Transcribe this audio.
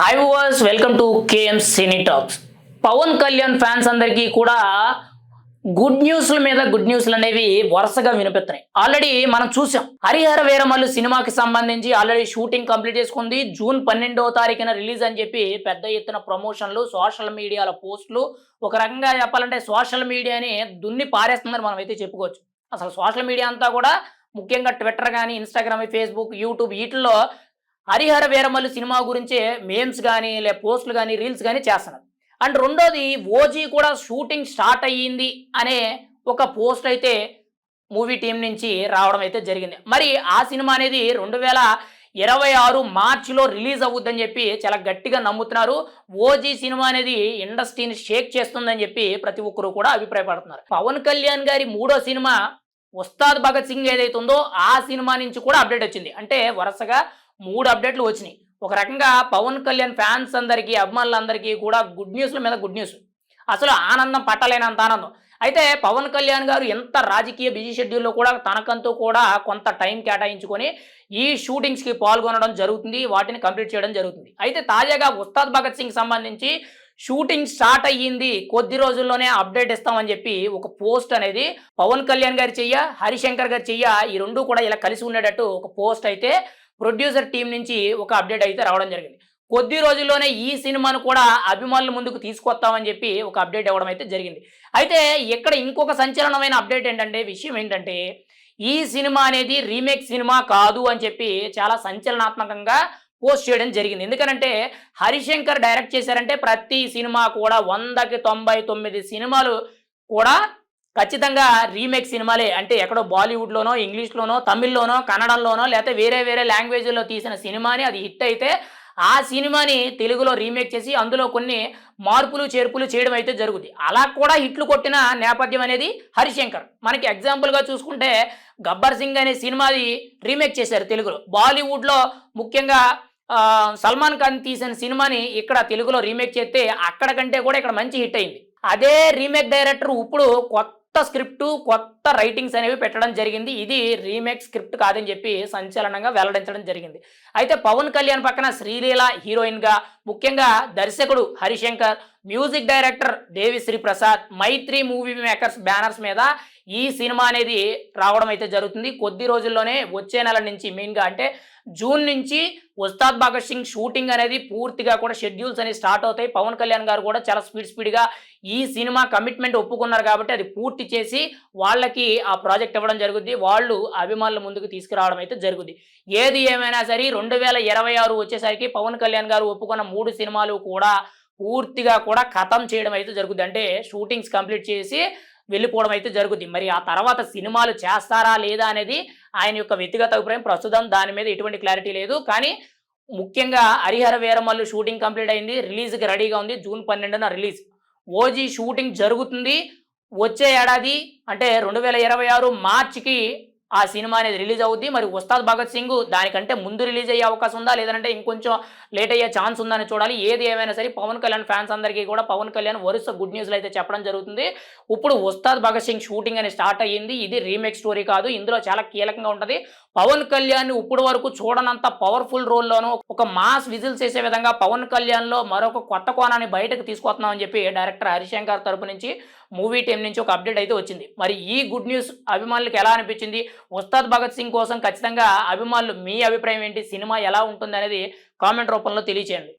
Hi was welcome to KM cine talks Pawan Kalyan fans అందరికీ కూడా good న్యూస్ల మీద good న్యూస్లు అనేవి వరుసగా వినిపిస్తున్నాయి. ఆల్రెడీ మనం చూసాం. హరిహర వీరమల్లు సినిమాకి సంబంధించి ఆల్రెడీ షూటింగ్ కంప్లీట్ చేసుకుంది. జూన్ పన్నెండవ తారీఖున రిలీజ్ అని చెప్పి పెద్ద ఎత్తున ప్రమోషన్లు సోషల్ మీడియాల పోస్టులు ఒక రకంగా చెప్పాలంటే సోషల్ మీడియాని దున్ని పారేస్తుందని మనం అయితే చెప్పుకోవచ్చు. అసలు సోషల్ మీడియా అంతా కూడా ముఖ్యంగా ట్విట్టర్ కానీ ఇన్స్టాగ్రామ్ ఫేస్బుక్ యూట్యూబ్ వీటిల్లో హరిహర వీరమల్లు సినిమా గురించే మేమ్స్ కానీ లే పోస్టులు కానీ రీల్స్ కానీ చేస్తున్నారు. అండ్ రెండోది ఓజీ కూడా షూటింగ్ స్టార్ట్ అయ్యింది అనే ఒక పోస్ట్ అయితే మూవీ టీం నుంచి రావడం అయితే జరిగింది. మరి ఆ సినిమా అనేది రెండు వేల ఇరవై ఆరు మార్చిలో రిలీజ్ అవుద్దని చెప్పి చాలా గట్టిగా నమ్ముతున్నారు. ఓజీ సినిమా అనేది ఇండస్ట్రీని షేక్ చేస్తుందని చెప్పి ప్రతి ఒక్కరు కూడా అభిప్రాయపడుతున్నారు. పవన్ కళ్యాణ్ గారి మూడో సినిమా ఉస్తాద్ భగత్ సింగ్ ఏదైతే ఉందో ఆ సినిమా నుంచి కూడా అప్డేట్ వచ్చింది. అంటే వరుసగా మూడు అప్డేట్లు వచ్చినాయి. ఒక రకంగా పవన్ కళ్యాణ్ ఫ్యాన్స్ అందరికీ అభిమానులందరికీ కూడా గుడ్ న్యూస్ల మీద గుడ్ న్యూస్. అసలు ఆనందం పట్టలేనంత ఆనందం. అయితే పవన్ కళ్యాణ్ గారు ఎంత రాజకీయ బిజీ షెడ్యూల్లో కూడా తనకంతూ కూడా కొంత టైం కేటాయించుకొని ఈ షూటింగ్స్కి పాల్గొనడం జరుగుతుంది వాటిని కంప్లీట్ చేయడం జరుగుతుంది. అయితే తాజాగా ఉస్తాద్ భగత్ సింగ్ సంబంధించి షూటింగ్ స్టార్ట్ అయ్యింది. కొద్ది రోజుల్లోనే అప్డేట్ ఇస్తామని చెప్పి ఒక పోస్ట్ అనేది పవన్ కళ్యాణ్ గారి చెయ్య హరిశంకర్ గారి చెయ్య ఈ రెండు కూడా ఇలా కలిసి ఉండేటట్టు ఒక పోస్ట్ అయితే ప్రొడ్యూసర్ టీం నుంచి ఒక అప్డేట్ అయితే రావడం జరిగింది. కొద్ది రోజుల్లోనే ఈ సినిమాను కూడా అభిమానుల ముందుకు తీసుకొస్తామని చెప్పి ఒక అప్డేట్ ఇవ్వడం అయితే జరిగింది. అయితే ఇక్కడ ఇంకొక సంచలనమైన అప్డేట్ ఏంటంటే విషయం ఏంటంటే ఈ సినిమా అనేది రీమేక్ సినిమా కాదు అని చెప్పి చాలా సంచలనాత్మకంగా పోస్ట్ చేయడం జరిగింది. ఎందుకనంటే హరిశంకర్ డైరెక్ట్ చేశారంటే ప్రతి సినిమా కూడా వందకి తొంభై తొమ్మిది సినిమాలు కూడా ఖచ్చితంగా రీమేక్ సినిమాలే. అంటే ఎక్కడో బాలీవుడ్లోనో ఇంగ్లీష్లోనో తమిళ్ళోనో కన్నడంలోనో లేకపోతే వేరే వేరే లాంగ్వేజ్లో తీసిన సినిమాని అది హిట్ అయితే ఆ సినిమాని తెలుగులో రీమేక్ చేసి అందులో కొన్ని మార్పులు చేర్పులు చేయడం అయితే జరుగుతుంది అలా కూడా హిట్లు కొట్టిన నేపథ్యం అనేది హరిశంకర్. మనకి ఎగ్జాంపుల్గా చూసుకుంటే గబ్బర్ సింగ్ అనే సినిమాది రీమేక్ చేశారు తెలుగులో. బాలీవుడ్లో ముఖ్యంగా సల్మాన్ ఖాన్ తీసిన సినిమాని ఇక్కడ తెలుగులో రీమేక్ చేస్తే అక్కడ కంటే కూడా ఇక్కడ మంచి హిట్ అయింది. అదే రీమేక్ డైరెక్టర్ ఇప్పుడు కొత్త స్క్రిప్టు కొత్త రైటింగ్స్ అనేవి పెట్టడం జరిగింది. ఇది రీమేక్ స్క్రిప్ట్ కాదని చెప్పి సంచలనంగా వెల్లడించడం జరిగింది. అయితే పవన్ కళ్యాణ్ పక్కన శ్రీలీల హీరోయిన్గా ముఖ్యంగా దర్శకుడు Harishankar music director Devi Sri Prasad Mythri movie makers banners మీద ఈ సినిమా అనేది రావడం అయితే జరుగుతుంది. కొద్ది రోజుల్లోనే వచ్చే నెల నుంచి మెయిన్గా అంటే జూన్ నుంచి ఉస్తాద్ భగత్ సింగ్ షూటింగ్ అనేది పూర్తిగా కూడా షెడ్యూల్స్ అనేవి స్టార్ట్ అవుతాయి. పవన్ కళ్యాణ్ గారు కూడా చాలా స్పీడ్ స్పీడ్గా ఈ సినిమా కమిట్మెంట్ ఒప్పుకున్నారు కాబట్టి అది పూర్తి చేసి వాళ్ళకి ఆ ప్రాజెక్ట్ ఇవ్వడం జరుగుద్ది వాళ్ళు అభిమానుల ముందుకు తీసుకురావడం అయితే జరుగుద్ది. ఏది ఏమైనా సరే రెండు వేల ఇరవై ఆరు వచ్చేసరికి పవన్ కళ్యాణ్ గారు ఒప్పుకున్న మూడు సినిమాలు కూడా పూర్తిగా కూడా ఖతం చేయడం అయితే జరుగుద్ది. అంటే షూటింగ్స్ కంప్లీట్ చేసి వెళ్ళిపోవడం అయితే జరుగుద్ది. మరి ఆ తర్వాత సినిమాలు చేస్తారా లేదా అనేది ఆయన యొక్క వ్యక్తిగత అభిప్రాయం. ప్రస్తుతం దాని మీద ఎటువంటి క్లారిటీ లేదు. కానీ ముఖ్యంగా హరిహర వీరమల్లు షూటింగ్ కంప్లీట్ అయింది రిలీజ్కి రెడీగా ఉంది జూన్ పన్నెండున రిలీజ్. ఓజీ షూటింగ్ జరుగుతుంది. వచ్చే ఏడాది అంటే రెండు వేల ఇరవై ఆరు మార్చికి ఆ సినిమా అనేది రిలీజ్ అవుద్ది. మరి ఉస్తాద్ భగత్ సింగ్ దానికంటే ముందు రిలీజ్ అయ్యే అవకాశం ఉందా? లేదంటే ఇంకొంచెం లేట్ అయ్యే ఛాన్స్ ఉందని చూడాలి. ఏది ఏమైనా సరే పవన్ కళ్యాణ్ ఫ్యాన్స్ అందరికీ కూడా పవన్ కళ్యాణ్ వరుస గుడ్ న్యూస్లు అయితే చెప్పడం జరుగుతుంది. ఇప్పుడు ఉస్తాద్ భగత్ సింగ్ షూటింగ్ అనేది స్టార్ట్ అయ్యింది. ఇది రీమేక్ స్టోరీ కాదు. ఇందులో చాలా కీలకంగా ఉంటుంది. పవన్ కళ్యాణ్ ఇప్పుడు వరకు చూడనంత పవర్ఫుల్ రోల్లోనూ ఒక మాస్ విజిల్స్ చేసే విధంగా పవన్ కళ్యాణ్లో మరొక కొత్త కోణాన్ని బయటకు తీసుకొస్తున్నామని చెప్పి డైరెక్టర్ హరిశంకర్ తరపు నుంచి మూవీ టీం నుంచి ఒక అప్డేట్ అయితే వచ్చింది. మరి ఈ గుడ్ న్యూస్ అభిమానులకు ఎలా అనిపించింది? ఉస్తాద్ భగత్ సింగ్ కోసం ఖచ్చితంగా అభిమానులు మీ అభిప్రాయం ఏంటి? సినిమా ఎలా ఉంటుంది అనేది కామెంట్ రూపంలో తెలియచేయండి.